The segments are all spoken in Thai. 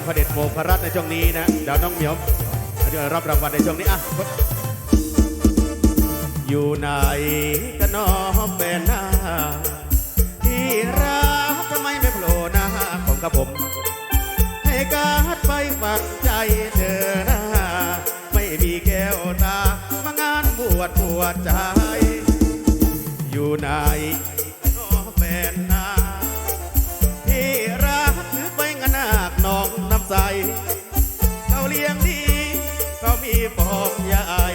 ารพระเดชโมครัตน์ในช่วงนี้นะเดี๋ยวน้องเหมียวเดี๋ยวรับรางวัลในช่วงนี้อะอยู่ไหนกันนอเป็นหน้าที่รักทำไมไม่โผล่หน้าของกระผมให้การไปฝังใจเธอหน้าไม่มีแก้วตามางานบวชปวดใจ อยู่ไหน เขามีฟอร์มใหญ่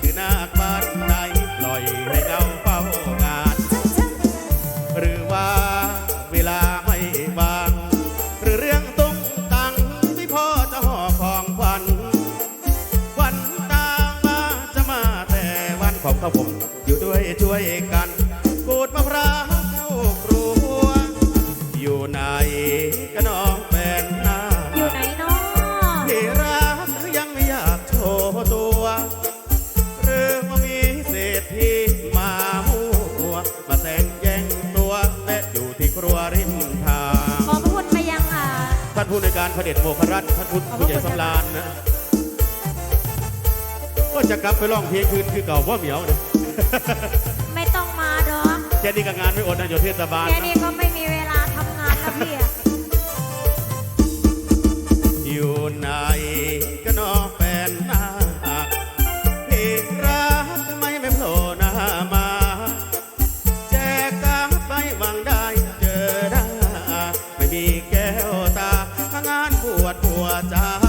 คือนาคบ้านไหนปล่อยให้เราเฝ้างาน หรือว่าเวลาไม่บาง หรือเรื่องตุ้งตังที่พ่อจะห่อของขวัญวันตางมาจะมาแต่วันของเขาผมอยู่ด้วยช่วยกันกูดมะพร้าวานผู้ในวยการพระเดชโมครัตน์ท่านผู้ขอบพระคุณผู้ใหญ่สำราญนะก็จะกลับไปร้องเพลงคืนคือเก่าว่าเหมียวนะไม่ต้องมาดอกแค่นี้ก็งานไม่อดนะอยู่เทศบาลแค่นะนี้ก็ไม่มีเวลาทำงานแล้วพี่อะอยู่ไหนก็น้อ วดหัวใจ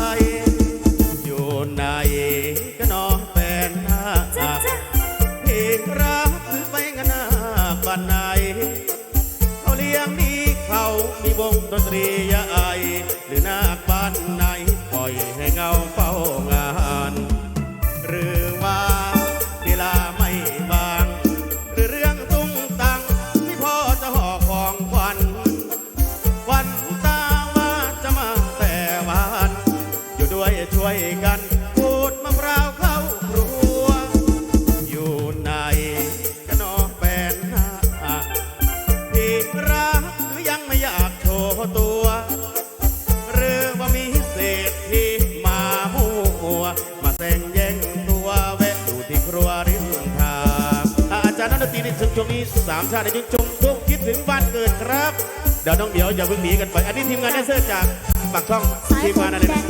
แซงแย่งตัวแวะอยู่ที่ครัวริมทางอาจารย์นันตีในช่วงนี้สามชาติในจุงจงทุกคิดถึงบ้านเกิดครับเดี๋ยวน้องเดี๋ยวอย่าเพิ่งหนีกันไป อันนี้ทีมงานแดนเซอร์จากปากช่องทีมงานอะไรนะ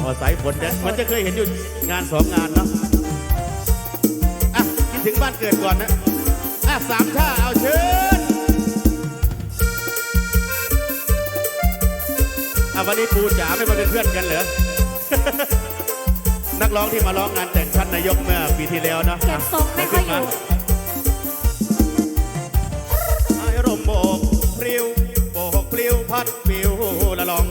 อ๋อสายฝนแดนมันจะเคยเห็นอยู่งานสองงานเนาะอะคิดถึงบ้านเกิดก่อนนะอะสามชาเอาเชิญอะวันนี้ปูจ๋าไม่มาเป็นเพื่อนกันเหรอ นักร้องที่มาร้องงานแต่งท่านนายกเมื่อปีที่แล้วเนอะเก็บทรงไม่ค่อยอยู่ไอ้ร่มโบกปลิวโบกปลิวพัดปลิวละลอง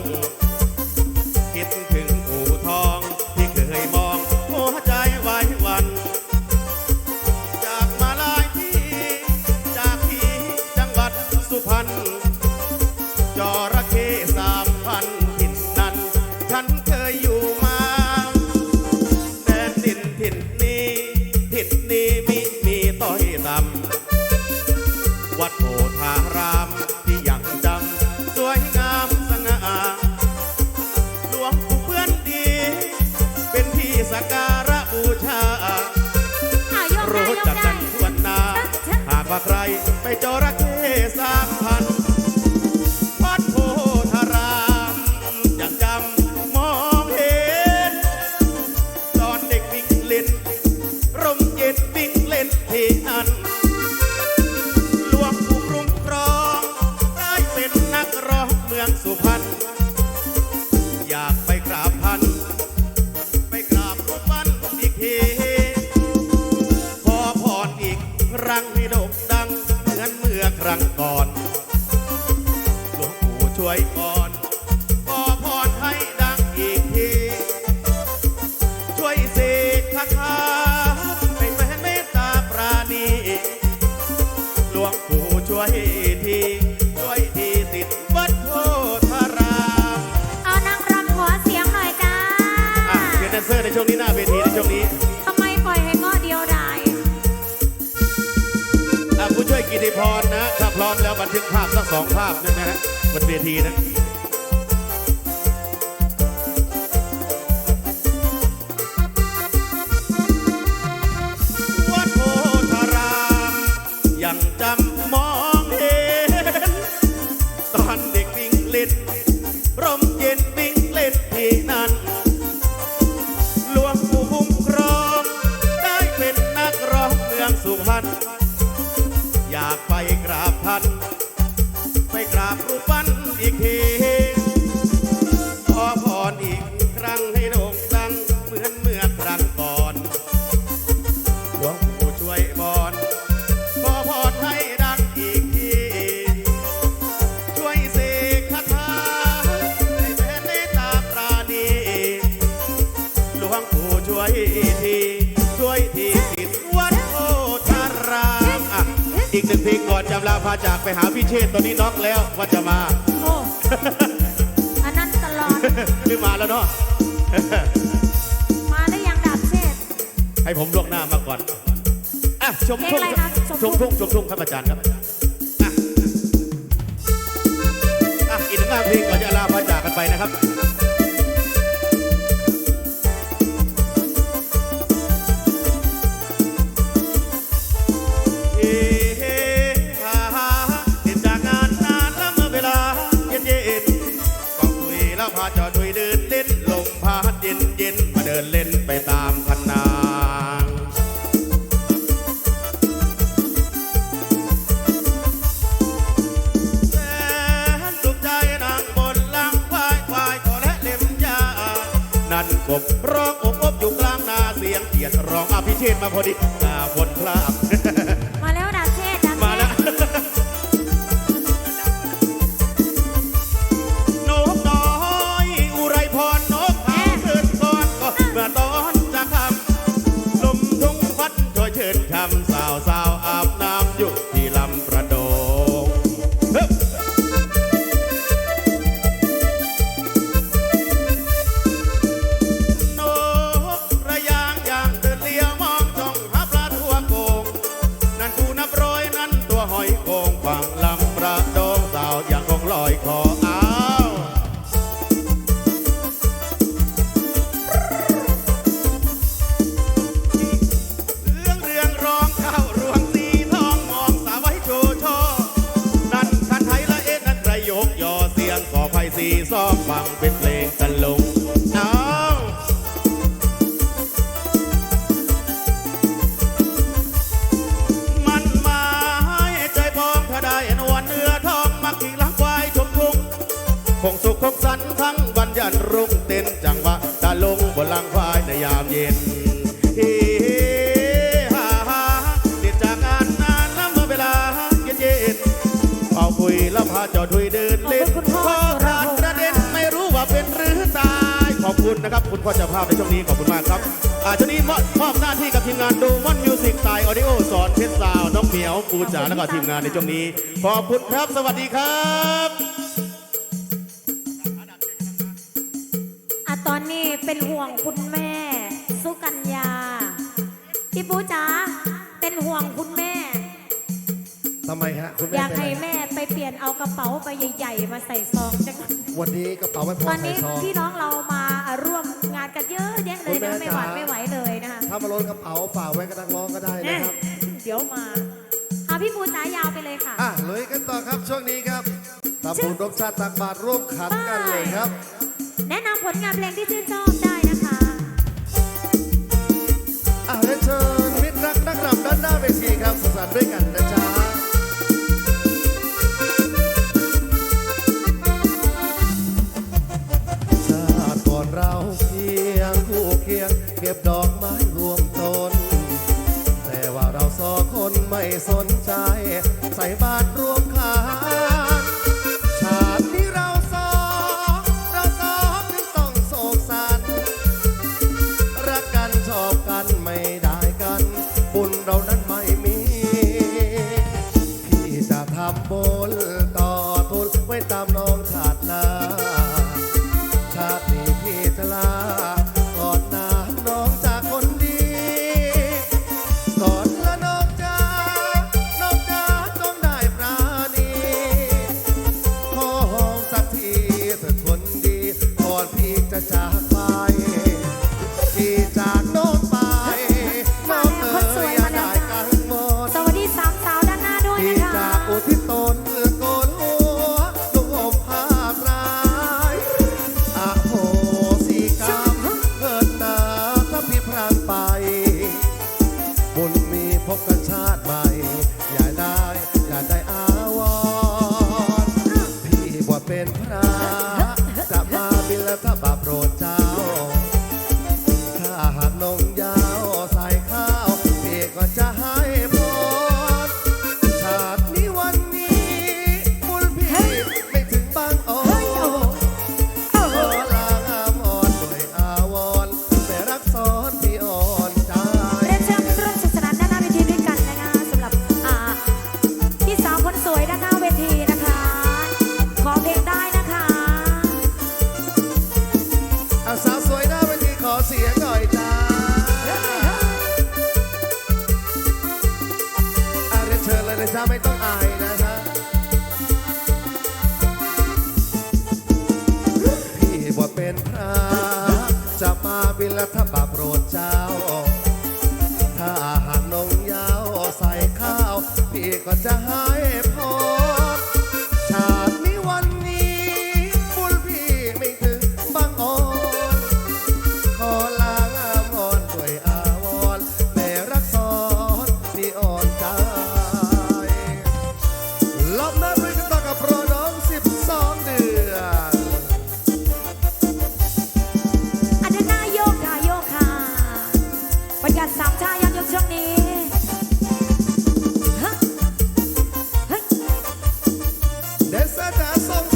คิดถึงอู่ทองที่เคยมองหัวใจไว้วัน จากมาหลายที่จากที่จังหวัดสุพรรณ จระเข้สาม ก่อน องภาพนะฮะบนเวทีนะ มาแล้วเนาะ มาได้ยังดาบเชษให้ผมล่วงหน้ามาก่อน อะ ชมทุ่งเพลงอะไรครับชชมมทุ่ทุ่งงชมทุ่งครับอาจารย์ครับ อะอะอีกหนึ่งงานเพลงก่อนจะลาพาจากกันไปนะครับินเล่นไปตามพันนางแสนสุขใจนั่งบนหลังควายควายก็และเล็มยานั่นกบร้องอบอบอยู่กลางนาเสียงเกียนร้องอภิเชษมาพอดีหน้าฝนพลาด อบฟังเป็นเพลงตะลุงอ้าวมันหมายใจพองถ้าได้นวลเนื้อทองมักขี่ลักไวายชมทุ่งคงสุขคงสันทั้งวันยันรุ่งเต้นจังหวะตาลงบนลังควายในยามเย็น นะครับ คุณพ่อเจ้าภาพในช่วงนี้ขอบคุณมากครับอาช่วงนี้มอบมอบหน้าที่กับทีมงานดูมันมิวสิกสายออดิโอสอนเพชรซาวน้องเหมียวปูจ๋าแล้วก็ทีมงานในช่วงนี้ขอบคุณครับ สวัสดีครับอะตอนนี้เป็นห่วงคุณแม่ สุกัญญาพี่ปูจ๋าเป็นห่วงคุณแม่ ทำไมฮะคุณอแม่ยากเป็นให้ไรแม่ไปเปลี่ยนเอากระเป๋าไปใหญ่ ๆ มาใส่ซองจังวันนี้กระเป๋าไม่พอตอนใส่นี้ซองพี่น้องเรามา ร่วมงานกันเยอะแยะเลยคุณแม่นะไม่หวัดจ๋าไม่ไหวเลยนะคะถ้ามาล้นกระเป๋าฝากไว้กับนักร้องก็ได้นะครับ เดี๋ยวมาเอาพี่ปูจ๋ายาวไปเลยค่ะ อะลุยกันต่อครับช่วงนี้ครับตำบุญรบชาติตักบาตรร่วมขันกันเลยครับ แนะนำผลงานเพลงที่ชื่นชอบได้นะคะอะเรียนเชิญมิตรรักนักรำด้านหน้าเวทีครับสุขสันต์ด้วยกันนะจ๊ะ สนใจ ใส่บาตรรวมขัน พระบาทโปรดเจ้า ถ้าอาหารนงยาวใส่ข้าว พี่ก็จะห้ Essa tá sofrendo.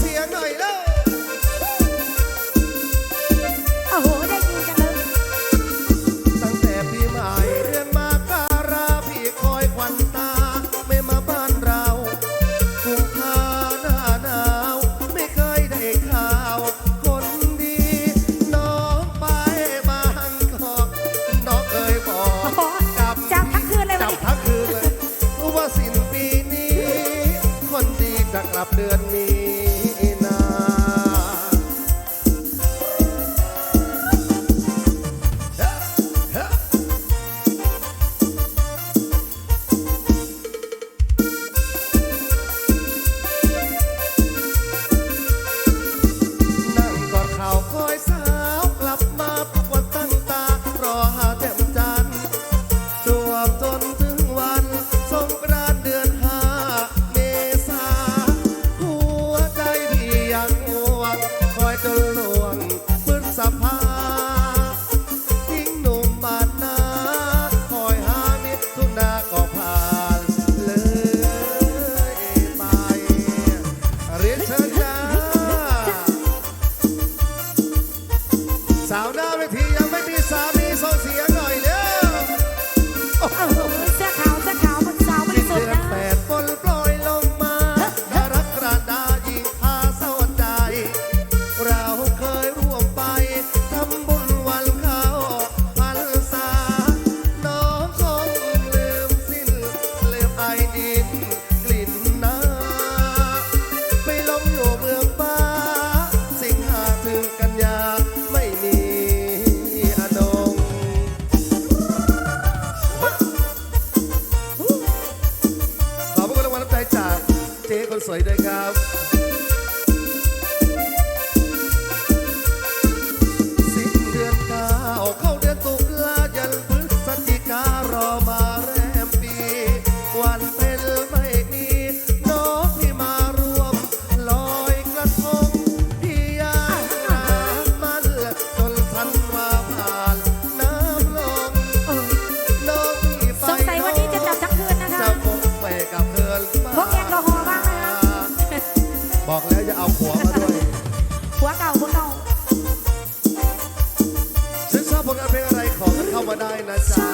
เข้ามาได้นะจ๊ะ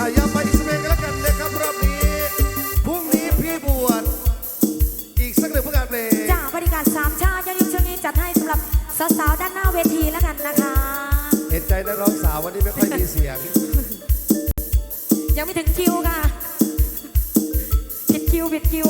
อายาไปอีสักเพลกันแล้กครับรอบนี้พรุ่งนี้พี่บวชอีกสักหนึ่งผลงานเพลง จาบริการสามชาติยังยิ่งช่วนี้จัดให้สำหรับสาวๆด้านหน้าเวทีแล้วกันนะคะ เห็นใจนักร้องสาววันนี้ไม่ค่อยมีเสียง ยังไม่ถึงคิวค่ะผิดคิวผิดคิว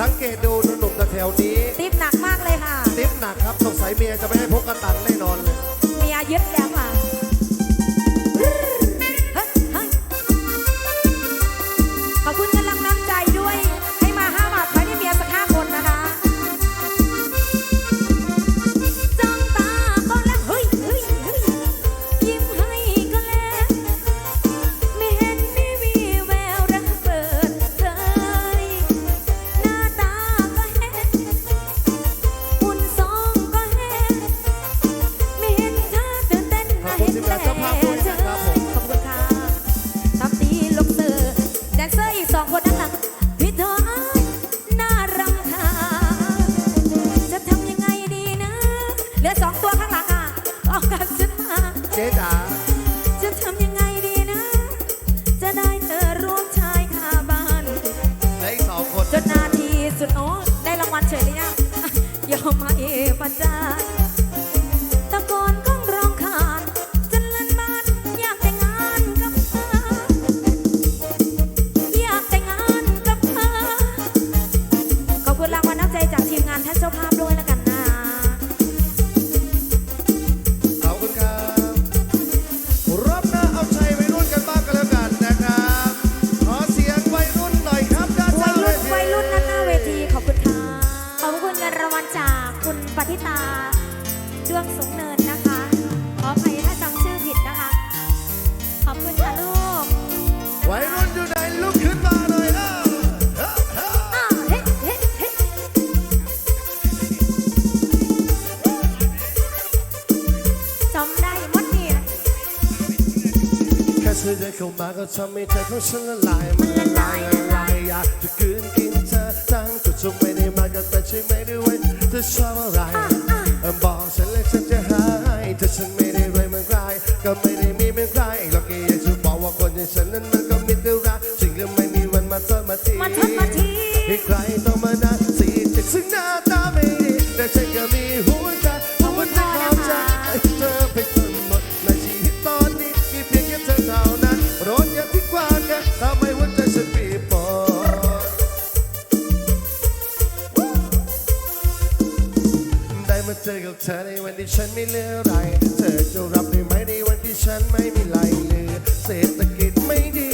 สังเกตดูหนุ่มแถวนี้ ติ๊บหนักมากเลยค่ะ ติ๊บหนักครับสงสัยเมียจะไม่ให้พกกระตังแน่นอนเลย เมียยึดแล้วค่ะขอบคุณค่ะ เหลือสองตัวข้างหลังค่ะออกกันสิดท้าเจ๊จ๋า เข้ามาก็ทำให้ใจของฉันละลายมันละลายละลายอยากจะกืนกินเธอทั้งจุดจงไม่ได้มากันแต่ใช่ไม่ได้ไว้เธอชอบอะไรบอกฉันเลยฉันจะหายถ้าฉันไม่ได้รวยมันร้ายก็ไม่ได้มีเป็นใครหรอกอยากจะบอกว่าคนอย่างฉันนั้นมันก็มีแต่รักสิ่งเรื่ไม่มีวันมาต้นมาทีมาทนมาทีให้ใครต้องมานาสีจะซึ่งหน้าตาไม่ดีแต่ฉันก็มี มาเจอกับเธอในวันที่ฉันไม่เหลือไร เธอจะรับได้ไหมในวันที่ฉันไม่มีไหเลือเศรษฐกิจไม่ดี